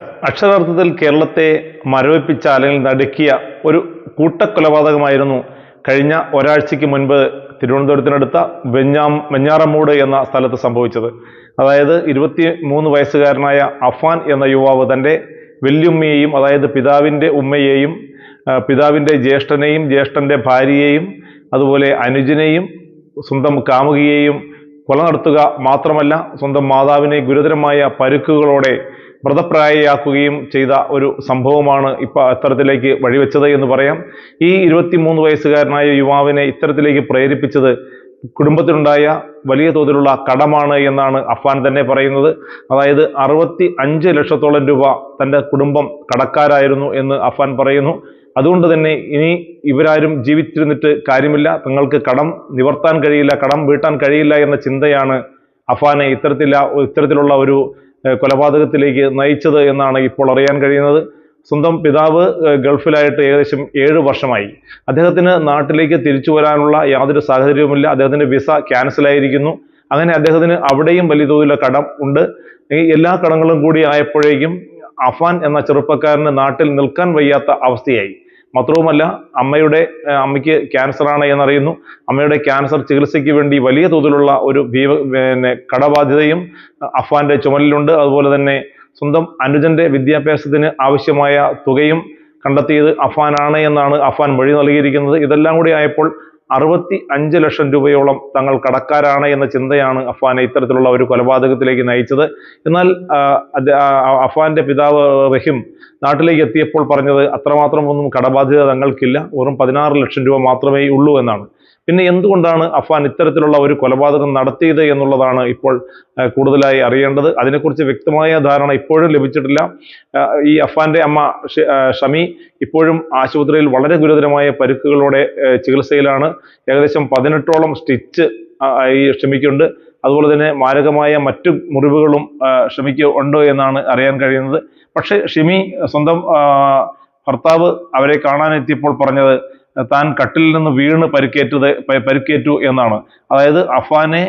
അക്ഷരാർത്ഥത്തിൽ കേരളത്തെ മരവിപ്പിച്ച അല്ലെങ്കിൽ നടുക്കിയ ഒരു കൂട്ടക്കൊലപാതകമായിരുന്നു കഴിഞ്ഞ ഒരാഴ്ചയ്ക്ക് മുൻപ് തിരുവനന്തപുരത്തിനടുത്ത വെഞ്ഞാം വെഞ്ഞാറമൂട് എന്ന സ്ഥലത്ത് സംഭവിച്ചത്. അതായത് ഇരുപത്തി മൂന്ന് വയസ്സുകാരനായ അഫാൻ എന്ന യുവാവ് തന്റെ വല്യുമ്മയെയും അതായത് പിതാവിന്റെ ഉമ്മയെയും പിതാവിന്റെ ജ്യേഷ്ഠനെയും ജ്യേഷ്ഠന്റെ ഭാര്യയെയും അതുപോലെ അനുജനെയും സ്വന്തം കാമുകിയെയും കൊല നടത്തുക മാത്രമല്ല സ്വന്തം മാതാവിനെ ഗുരുതരമായ പരുക്കുകളോടെ മൃതപ്രായയാക്കുകയും ചെയ്ത ഒരു സംഭവമാണ് ഇപ്പോൾ അത്തരത്തിലേക്ക് വഴിവെച്ചത് എന്ന് പറയാം. ഈ ഇരുപത്തിമൂന്ന് വയസ്സുകാരനായ യുവാവിനെ ഇത്തരത്തിലേക്ക് പ്രേരിപ്പിച്ചത് കുടുംബത്തിലുണ്ടായ വലിയ തോതിലുള്ള കടമാണ് എന്നാണ് അഫ്വാൻ തന്നെ പറയുന്നത്. അതായത് അറുപത്തി അഞ്ച് ലക്ഷത്തോളം രൂപ തന്റെ കുടുംബം കടക്കാരായിരുന്നു എന്ന് അഫ്വാൻ പറയുന്നു. അതുകൊണ്ട് തന്നെ ഇനി ഇവരാരും ജീവിച്ചിരുന്നിട്ട് കാര്യമില്ല. തങ്ങൾക്ക് കടം നിവർത്താൻ കഴിയില്ല കടം വീട്ടാൻ കഴിയില്ല എന്ന ചിന്തയാണ് അഫാനെ ഇത്തരത്തില ഇത്തരത്തിലുള്ള ഒരു കൊലപാതകത്തിലേക്ക് നയിച്ചത് എന്നാണ് ഇപ്പോൾ അറിയാൻ കഴിയുന്നത്. സ്വന്തം പിതാവ് ഗൾഫിലായിട്ട് ഏകദേശം ഏഴ് വർഷമായി. അദ്ദേഹത്തിന് നാട്ടിലേക്ക് തിരിച്ചു വരാനുള്ള യാതൊരു സാഹചര്യവുമില്ല. അദ്ദേഹത്തിന്റെ വിസ ക്യാൻസലായിരിക്കുന്നു. അങ്ങനെ അദ്ദേഹത്തിന് അവിടെയും വലിയ തോതിലുള്ള കടം ഉണ്ട്. ഈ എല്ലാ കടങ്ങളും കൂടി ആയപ്പോഴേക്കും അഫാൻ എന്ന ചെറുപ്പക്കാരന് നാട്ടിൽ നിൽക്കാൻ വയ്യാത്ത അവസ്ഥയായി. മാത്രവുമല്ല അമ്മയുടെ അമ്മയ്ക്ക് ക്യാൻസർ ആണ് എന്നറിയുന്നു. അമ്മയുടെ ക്യാൻസർ ചികിത്സയ്ക്ക് വേണ്ടി വലിയ തോതിലുള്ള ഒരു ഭീവ പിന്നെ കടബാധ്യതയും അഫ്വാന്റെ ചുമലിലുണ്ട്. അതുപോലെ തന്നെ സ്വന്തം അനുജന്റെ വിദ്യാഭ്യാസത്തിന് ആവശ്യമായ തുകയും കണ്ടെത്തിയത് അഫാനാണ് എന്നാണ് അഫാൻ മൊഴി നൽകിയിരിക്കുന്നത്. ഇതെല്ലാം കൂടി ആയപ്പോൾ അറുപത്തി അഞ്ച് ലക്ഷം രൂപയോളം തങ്ങൾ കടക്കാരാണ് എന്ന ചിന്തയാണ് അഫ്വാനെ ഇത്തരത്തിലുള്ള ഒരു കൊലപാതകത്തിലേക്ക് നയിച്ചത്. എന്നാൽ അഫാന്റെ പിതാവ് റഹിം നാട്ടിലേക്ക് എത്തിയപ്പോൾ പറഞ്ഞത് അത്രമാത്രം ഒന്നും കടബാധ്യത തങ്ങൾക്കില്ല വെറും പതിനാറ് ലക്ഷം രൂപ മാത്രമേ ഉള്ളൂ എന്നാണ്. പിന്നെ എന്തുകൊണ്ടാണ് അഫാൻ ഇത്തരത്തിലുള്ള ഒരു കൊലപാതകം നടത്തിയത് എന്നുള്ളതാണ് ഇപ്പോൾ കൂടുതലായി അറിയേണ്ടത്. അതിനെക്കുറിച്ച് വ്യക്തമായ ധാരണ ഇപ്പോഴും ലഭിച്ചിട്ടില്ല. ഈ അഫാന്റെ അമ്മ ഷമി ഇപ്പോഴും ആശുപത്രിയിൽ വളരെ ഗുരുതരമായ പരുക്കുകളോടെ ചികിത്സയിലാണ്. ഏകദേശം പതിനെട്ടോളം സ്റ്റിച്ച് ഈ ഷമിക്കുണ്ട്. അതുപോലെ തന്നെ മാരകമായ മറ്റു മുറിവുകളും ഷമിക്ക് ഉണ്ട് എന്നാണ് അറിയാൻ കഴിയുന്നത്. പക്ഷേ ഷിമി സ്വന്തം ഭർത്താവ് അവരെ കാണാനെത്തിയപ്പോൾ പറഞ്ഞത് താൻ കട്ടിലിൽ നിന്ന് വീണ് പരിക്കേറ്റത് പരിക്കേറ്റു എന്നാണ്. അതായത് അഫ്വാനെ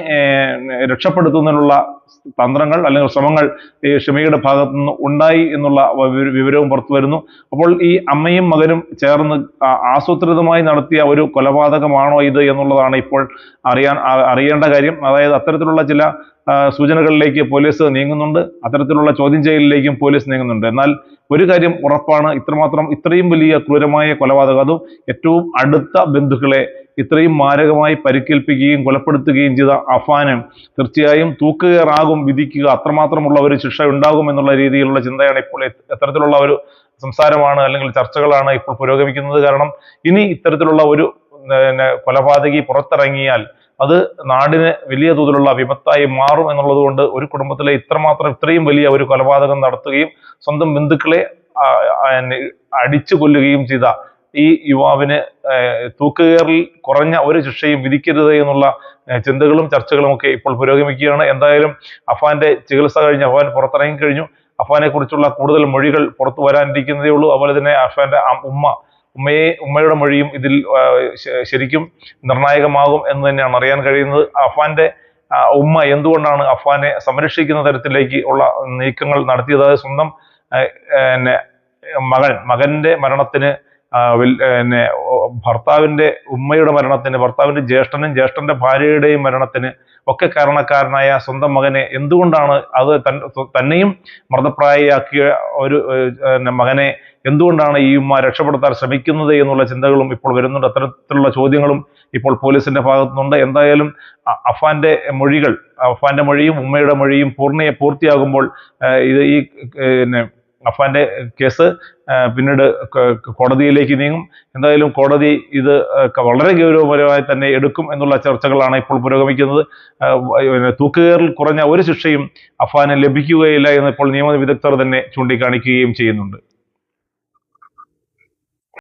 രക്ഷപ്പെടുത്തുന്നതിനുള്ള തന്ത്രങ്ങൾ അല്ലെങ്കിൽ ശ്രമങ്ങൾ ഈ ഷമിയുടെ ഭാഗത്തു നിന്ന് ഉണ്ടായി എന്നുള്ള വിവ- വിവരവും പുറത്തു വരുന്നു. അപ്പോൾ ഈ അമ്മയും മകനും ചേർന്ന് ആസൂത്രിതമായി നടത്തിയ ഒരു കൊലപാതകമാണോ ഇത് എന്നുള്ളതാണ് ഇപ്പോൾ അറിയാൻ അറിയേണ്ട കാര്യം. അതായത് അത്തരത്തിലുള്ള ചില സൂചനകളിലേക്ക് പോലീസ് നീങ്ങുന്നുണ്ട്. അത്തരത്തിലുള്ള ചോദ്യം ചെയ്യലിലേക്കും പോലീസ് നീങ്ങുന്നുണ്ട്. എന്നാൽ ഒരു കാര്യം ഉറപ്പാണ്. ഇത്രമാത്രം ഇത്രയും വലിയ ക്രൂരമായ കൊലപാതകം അതും ഏറ്റവും അടുത്ത ബന്ധുക്കളെ ഇത്രയും മാരകമായി പരിക്കേൽപ്പിക്കുകയും കൊലപ്പെടുത്തുകയും ചെയ്ത അഫാന് തീർച്ചയായും തൂക്കുകയറാകും വിധിക്കുക. അത്രമാത്രമുള്ള ഒരു ശിക്ഷ ഉണ്ടാകും എന്നുള്ള രീതിയിലുള്ള ചിന്തയാണ് ഇപ്പോൾ എത്തരത്തിലുള്ള ഒരു സംസാരമാണ് അല്ലെങ്കിൽ ചർച്ചകളാണ് ഇപ്പോൾ പുരോഗമിക്കുന്നത്. കാരണം ഇനി ഇത്തരത്തിലുള്ള ഒരു കൊലപാതകി പുറത്തിറങ്ങിയാൽ അത് നാടിന് വലിയ തോതിലുള്ള വിപത്തായി മാറും എന്നുള്ളത് കൊണ്ട് ഒരു കുടുംബത്തിലെ ഇത്രമാത്രം ഇത്രയും വലിയ ഒരു കൊലപാതകം നടത്തുകയും സ്വന്തം ബന്ധുക്കളെ അടിച്ചു കൊല്ലുകയും ചെയ്ത ഈ യുവാവിന് തൂക്കുകയറിൽ കുറഞ്ഞ ഒരു ശിക്ഷയും വിധിക്കരുത് എന്നുള്ള ചിന്തകളും ചർച്ചകളും ഒക്കെ ഇപ്പോൾ പുരോഗമിക്കുകയാണ്. എന്തായാലും അഫാന്റെ ചികിത്സ കഴിഞ്ഞ് അഫാൻ പുറത്തിറങ്ങി കഴിഞ്ഞു. അഫാനെ കുറിച്ചുള്ള കൂടുതൽ മൊഴികൾ പുറത്തു വരാനിരിക്കുന്നതേ ഉള്ളൂ. അതുപോലെ തന്നെ അഫാന്റെ ഉമ്മ ഉമ്മയെ ഉമ്മയുടെ മൊഴിയും ഇതിൽ ശരിക്കും നിർണായകമാകും എന്ന് തന്നെയാണ് അറിയാൻ കഴിയുന്നത്. അഫാന്റെ ഉമ്മ എന്തുകൊണ്ടാണ് അഫാനെ സംരക്ഷിക്കുന്ന തരത്തിലേക്ക് ഉള്ള നീക്കങ്ങൾ നടത്തിയത്? സ്വന്തം മകൻ മകന്റെ മരണത്തിന് പിന്നെ ഭർത്താവിന്റെ ഉമ്മയുടെ മരണത്തിന് ഭർത്താവിന്റെ ജ്യേഷ്ഠനും ജ്യേഷ്ഠന്റെ ഭാര്യയുടെയും മരണത്തിന് ഒക്കെ കാരണക്കാരനായ സ്വന്തം മകനെ എന്തുകൊണ്ടാണ് അത് തന്നെയും മർദ്ദപ്രായയാക്കിയ ഒരു മകനെ എന്തുകൊണ്ടാണ് ഈ ഉമ്മ രക്ഷപ്പെടുത്താൻ ശ്രമിക്കുന്നത് എന്നുള്ള ചിന്തകളും ഇപ്പോൾ വരുന്നുണ്ട്. അത്തരത്തിലുള്ള ചോദ്യങ്ങളും ഇപ്പോൾ പോലീസിന്റെ ഭാഗത്തുനിന്നുണ്ട്. എന്തായാലും അഫാന്റെ മൊഴികൾ അഫാന്റെ മൊഴിയും ഉമ്മയുടെ മൊഴിയും പൂർണ പൂർത്തിയാകുമ്പോൾ ഇത് ഈ പിന്നെ അഫാന്റെ കേസ് പിന്നീട് കോടതിയിലേക്ക് നീങ്ങും. എന്തായാലും കോടതി ഇത് വളരെ ഗൗരവപരമായി തന്നെ എടുക്കും എന്നുള്ള ചർച്ചകളാണ് ഇപ്പോൾ പുരോഗമിക്കുന്നത്. തൂക്കുകയറിൽ കുറഞ്ഞ ഒരു ശിക്ഷയും അഫാന് ലഭിക്കുകയില്ല എന്ന് ഇപ്പോൾ നിയമ വിദഗ്ധർ തന്നെ ചൂണ്ടിക്കാണിക്കുകയും ചെയ്യുന്നുണ്ട്.